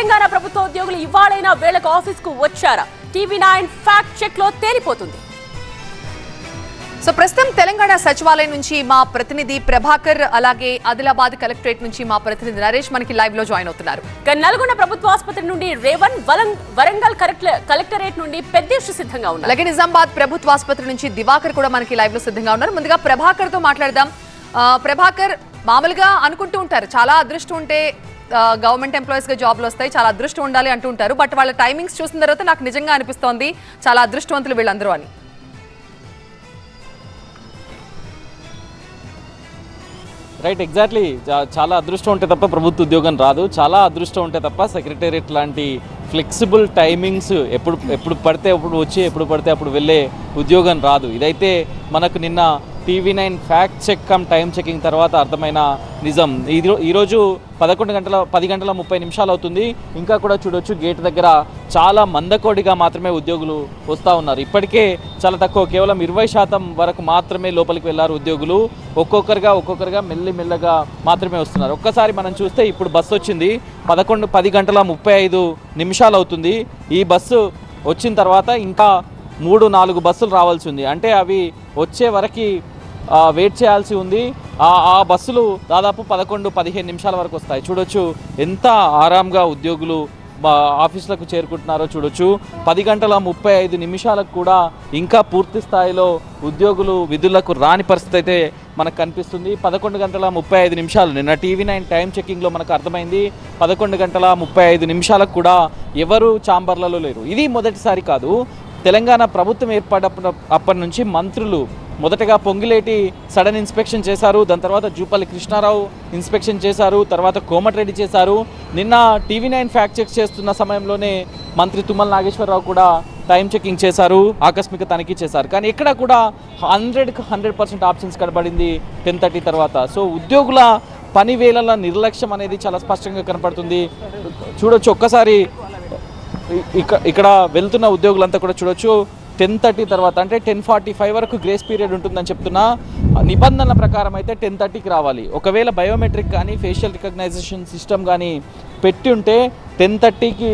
తెలంగాణ ప్రభుత్వ ఉద్యోగులు ఇవాళైనా వేళకు ఆఫీస్కు వచ్చారా? టీవీ నైన్ ఫ్యాక్ట్ చెక్లో తేలిపోతుంది. సో ప్రస్తుతం తెలంగాణ సచివాలయం నుంచి మా ప్రతినిధి ప్రభాకర్ అలాగే ఆదిలాబాద్ కలెక్టరేట్ నుంచి మా ప్రతినిధి నరేష్ మనకి లైవ్లో జాయిన్ అవుతున్నారు. నల్గొండ ప్రభుత్వ ఆసుపత్రి నుండి రేవన్ వరంగల్ కలెక్ట- కలెక్టరేట్ నుండి పెద్దేశు సిద్ధంగా ఉన్నారు. అలాగే నిజామాబాద్ ప్రభుత్వ ఆసుపత్రి నుంచి దివాకర్ కూడా మనకి లైవ్లో సిద్ధంగా ఉన్నారు. ముందుగా ప్రభాకర్తో మాట్లాడదాం ప్రభాకర్ మామూలుగా అనుకుంటూ ఉంటారు. చాలా అదృష్టం ఉంటే గవర్నమెంట్ ఎంప్లాయీస్గా జాబ్లు వస్తాయి చాలా అదృష్టం ఉండాలి అంటుంటారు. బట్ వాళ్ళ టైమింగ్స్ చూసిన తర్వాత నాకు నిజంగా అనిపిస్తోంది చాలా అదృష్టవంతులు వీళ్ళందరూ అని. రైట్ ఎగ్జాక్ట్లీ చాలా అదృష్టం ఉంటే తప్ప ప్రభుత్వ ఉద్యోగం రాదు. చాలా అదృష్టం ఉంటే తప్ప సెక్రటేరియట్ లాంటి ఫ్లెక్సిబుల్ టైమింగ్స్ ఎప్పుడు ఎప్పుడు పడితే అప్పుడు వచ్చి ఎప్పుడు పడితే అప్పుడు వెళ్ళే ఉద్యోగం రాదు. ఇదైతే మనకు నిన్న TV nine fact check come time checking తర్వాత అర్థమైన నిజం. ఇది ఈరోజు పదకొండు గంటల పది గంటల ముప్పై నిమిషాలు అవుతుంది. ఇంకా కూడా చూడొచ్చు. గేట్ దగ్గర చాలా మందకోడిగా మాత్రమే ఉద్యోగులు వస్తూ ఉన్నారు. ఇప్పటికే చాలా తక్కువ కేవలం ఇరవై శాతం వరకు మాత్రమే లోపలికి వెళ్ళారు ఉద్యోగులు. ఒక్కొక్కరుగా ఒక్కొక్కరుగా మెల్లి మెల్లగా మాత్రమే వస్తున్నారు. ఒక్కసారి మనం చూస్తే ఇప్పుడు బస్సు వచ్చింది. పదకొండు పది గంటల ముప్పై ఐదు నిమిషాలు అవుతుంది. ఈ బస్సు వచ్చిన తర్వాత ఇంకా మూడు నాలుగు బస్సులు రావాల్సి ఉంది. అంటే అవి వచ్చే వరకు వెయిట్ చేయాల్సి ఉంది. ఆ బస్సులు దాదాపు పదకొండు పదిహేను నిమిషాల వరకు వస్తాయి. చూడొచ్చు ఎంత ఆరాంగా ఉద్యోగులు ఆఫీసులకు చేరుకుంటున్నారో చూడొచ్చు. పది గంటల ముప్పై ఐదు నిమిషాలకు కూడా ఇంకా పూర్తి స్థాయిలో ఉద్యోగులు విధులకు రాని పరిస్థితి అయితే మనకు కనిపిస్తుంది. పదకొండు గంటల ముప్పై ఐదు నిమిషాలు. నిన్న టీవీ నైన్ టైం చెకింగ్లో మనకు అర్థమైంది పదకొండు గంటల ముప్పై ఐదు నిమిషాలకు కూడా ఎవరు చాంబర్లలో లేరు. ఇది మొదటిసారి కాదు. తెలంగాణ ప్రభుత్వం ఏర్పడప్పుడు అప్పటి నుంచి మంత్రులు మొదటగా పొంగిలేటి సడన్ ఇన్స్పెక్షన్ చేశారు దాని తర్వాత జూపల్లి కృష్ణారావు ఇన్స్పెక్షన్ చేశారు తర్వాత కోమటిరెడ్డి చేశారు. నిన్న టీవీ నైన్ ఫ్యాక్ట్ చెక్ చేస్తున్న సమయంలోనే మంత్రి తుమ్మల నాగేశ్వరరావు కూడా టైం చెకింగ్ చేశారు ఆకస్మిక తనిఖీ చేశారు. కానీ ఇక్కడ కూడా హండ్రెడ్కి హండ్రెడ్ పర్సెంట్ ఆప్షన్స్ కనబడింది టెన్ థర్టీ తర్వాత. సో ఉద్యోగుల పని వేళల నిర్లక్ష్యం అనేది చాలా స్పష్టంగా కనపడుతుంది. చూడొచ్చు ఒక్కసారి ఇక్కడ ఇక్కడ వెళ్తున్న ఉద్యోగులంతా కూడా చూడొచ్చు. టెన్ థర్టీ తర్వాత అంటే టెన్ ఫార్టీ ఫైవ్ వరకు గ్రేస్ పీరియడ్ ఉంటుందని చెప్తున్నా. నిబంధనల ప్రకారం అయితే టెన్ థర్టీకి రావాలి. ఒకవేళ బయోమెట్రిక్ కానీ ఫేషియల్ రికగ్నైజేషన్ సిస్టమ్ కానీ పెట్టి ఉంటే టెన్ థర్టీకి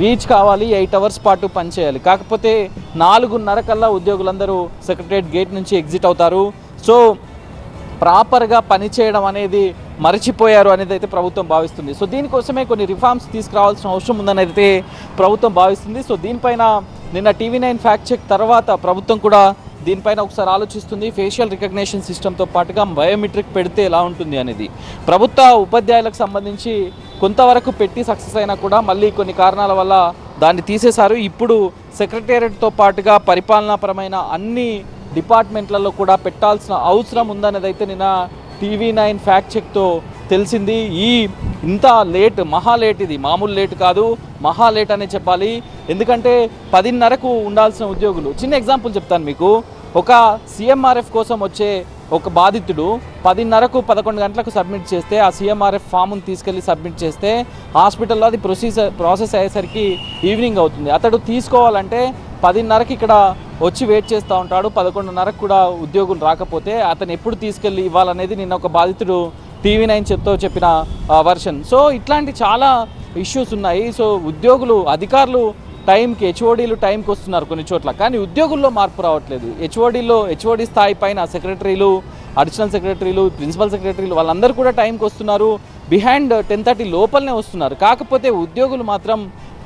రీచ్ కావాలి ఎయిట్ అవర్స్ పాటు పనిచేయాలి. కాకపోతే నాలుగున్నర కల్లా ఉద్యోగులందరూ సెక్రటరేట్ గేట్ నుంచి ఎగ్జిట్ అవుతారు. సో ప్రాపర్గా పనిచేయడం అనేది మరచిపోయారు అనేది అయితే ప్రభుత్వం భావిస్తుంది. సో దీనికోసమే కొన్ని రిఫార్మ్స్ తీసుకురావాల్సిన అవసరం ఉందని అయితే ప్రభుత్వం భావిస్తుంది. సో దీనిపైన నిన్న టీవీ నైన్ ఫ్యాక్ట్ చెక్ తర్వాత ప్రభుత్వం కూడా దీనిపైన ఒకసారి ఆలోచిస్తుంది. ఫేషియల్ రికగ్నేషన్ సిస్టమ్తో పాటుగా బయోమెట్రిక్ పెడితే ఎలా ఉంటుంది అనేది. ప్రభుత్వ ఉపాధ్యాయులకు సంబంధించి కొంతవరకు పెట్టి సక్సెస్ అయినా కూడా మళ్ళీ కొన్ని కారణాల వల్ల దాన్ని తీసేశారు. ఇప్పుడు సెక్రటేరియట్తో పాటుగా పరిపాలనాపరమైన అన్ని డిపార్ట్మెంట్లలో కూడా పెట్టాల్సిన అవసరం ఉందనేది అయితే నిన్న టీవీ నైన్ ఫ్యాక్ట్ చెక్తో తెలిసింది ఈ ఇంత లేట్ మహా లేట్ ఇది. మామూలు లేట్ కాదు మహా లేట్ అనే చెప్పాలి. ఎందుకంటే పదిన్నరకు ఉండాల్సిన ఉద్యోగులు. చిన్న ఎగ్జాంపుల్ చెప్తాను మీకు. ఒక సీఎంఆర్ఎఫ్ కోసం వచ్చే ఒక బాధితుడు పదిన్నరకు పదకొండు గంటలకు సబ్మిట్ చేస్తే ఆ సీఎంఆర్ఎఫ్ ఫామ్ను తీసుకెళ్ళి సబ్మిట్ చేస్తే హాస్పిటల్లో అది ప్రొసీజర్ ప్రాసెస్ అయ్యేసరికి ఈవినింగ్ అవుతుంది. అతడు తీసుకోవాలంటే పదిన్నరకి ఇక్కడ వచ్చి వెయిట్ చేస్తూ ఉంటాడు. పదకొండున్నరకు కూడా ఉద్యోగులు రాకపోతే అతను ఎప్పుడు తీసుకెళ్ళి ఇవ్వాలనేది నిన్న ఒక బాధితుడు టీవీ నైన్ చెప్తో చెప్పిన వర్షన్. సో ఇట్లాంటి చాలా ఇష్యూస్ ఉన్నాయి. సో ఉద్యోగులు అధికారులు టైంకి హెచ్ఓడీలు టైంకి వస్తున్నారు కొన్ని చోట్ల. కానీ ఉద్యోగుల్లో మార్పు రావట్లేదు. హెచ్ఓడీలో హెచ్ఓడి స్థాయి పైన సెక్రటరీలు అడిషనల్ సెక్రటరీలు ప్రిన్సిపల్ సెక్రటరీలు వాళ్ళందరూ కూడా టైంకి వస్తున్నారు. బిహైండ్ టెన్ థర్టీ లోపలనే వస్తున్నారు. కాకపోతే ఉద్యోగులు మాత్రం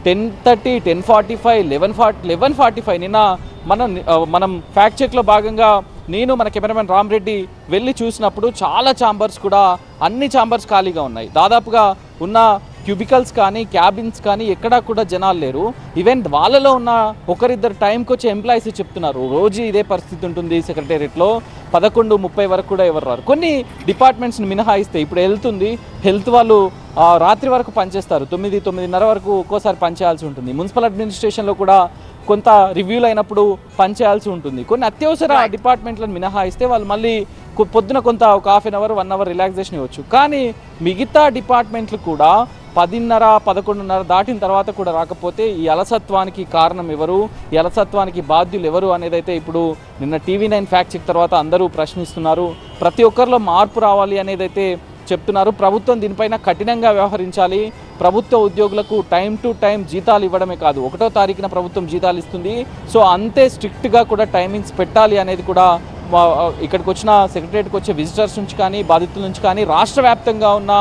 ten thirty ten forty five eleven forty eleven forty five నిన్న మనం మనం ఫ్యాక్ట్ చెక్లో భాగంగా నేను మన కెమెరామెన్ రామరెడ్డి వెళ్ళి చూసినప్పుడు చాలా ఛాంబర్స్ కూడా అన్ని ఛాంబర్స్ ఖాళీగా ఉన్నాయి. దాదాపుగా ఉన్న క్యూబికల్స్ కానీ క్యాబిన్స్ కానీ ఎక్కడా కూడా జనాలు లేరు. ఈవెన్ వాళ్ళలో ఉన్న ఒకరిద్దరు టైంకి వచ్చే ఎంప్లాయీస్ చెప్తున్నారు. రోజు ఇదే పరిస్థితి ఉంటుంది సెక్రటేరియట్లో పదకొండు ముప్పై వరకు కూడా ఎవరు రారు. కొన్ని డిపార్ట్మెంట్స్ని మినహాయిస్తే ఇప్పుడు హెల్త్ ఉంది హెల్త్ వాళ్ళు రాత్రి వరకు పనిచేస్తారు. తొమ్మిది తొమ్మిదిన్నర వరకు ఒక్కోసారి పనిచేయాల్సి ఉంటుంది. మున్సిపల్ అడ్మినిస్ట్రేషన్లో కూడా కొంత రివ్యూలు అయినప్పుడు పనిచేయాల్సి ఉంటుంది. కొన్ని అత్యవసర డిపార్ట్మెంట్లను మినహాయిస్తే వాళ్ళు మళ్ళీ పొద్దున కొంత ఒక half an hour one hour relaxation ఇవ్వచ్చు. కానీ మిగతా డిపార్ట్మెంట్లు కూడా పదిన్నర పదకొండున్నర దాటిన తర్వాత కూడా రాకపోతే ఈ అలసత్వానికి కారణం ఎవరు ఈ అలసత్వానికి బాధ్యులు ఎవరు అనేది అయితే ఇప్పుడు నిన్న టీవీ నైన్ ఫ్యాక్ట్ చెక్ తర్వాత అందరూ ప్రశ్నిస్తున్నారు. ప్రతి ఒక్కరిలో మార్పు రావాలి అనేది అయితే చెప్తున్నారు. ప్రభుత్వం దీనిపైన కఠినంగా వ్యవహరించాలి. ప్రభుత్వ ఉద్యోగులకు టైం టు టైం జీతాలు ఇవ్వడమే కాదు ఒకటో తారీఖున ప్రభుత్వం జీతాలు ఇస్తుంది. సో అంతే స్ట్రిక్ట్గా కూడా టైమింగ్స్ పెట్టాలి అనేది కూడా ఇక్కడికి వచ్చిన సెక్రటరియట్కి వచ్చే విజిటర్స్ నుంచి కానీ బాధితుల నుంచి కానీ రాష్ట్ర వ్యాప్తంగా ఉన్న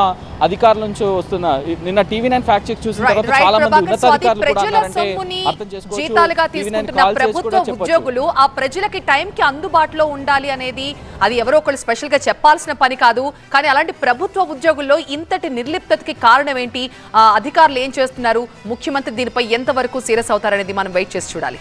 అధికారుల నుంచి వస్తున్న నిన్న టీవీ నైన్ ఫ్యాక్ట్ చెక్ చూసిన తర్వాత చాలా మంది ఉన్నతాధికారులు కూడా ప్రజల అన్నారంటే సొమ్ముని అర్థం చేసుకోవచ్చు. జీతాలుగా TV9 తీసుకుంటున్న కాల్ చేసి ప్రభుత్వ కూడా చెప్పొచ్చు. ఉద్యోగులు ఆ ప్రజలకి టైంకి అందుబాటులో ఉండాలి అనేది అది ఎవరో ఒకళ్ళు స్పెషల్గా చెప్పాల్సిన పని కాదు. కానీ అలాంటి ప్రభుత్వ ఉద్యోగుల్లో ఇంతటి నిర్లిప్తతకి కారణం ఏంటి? అధికారులు ఏం చేస్తున్నారు? ముఖ్యమంత్రి దీనిపై ఎంతవరకు సీరియస్ అవుతారనేది మనం వెయిట్ చేసి చూడాలి.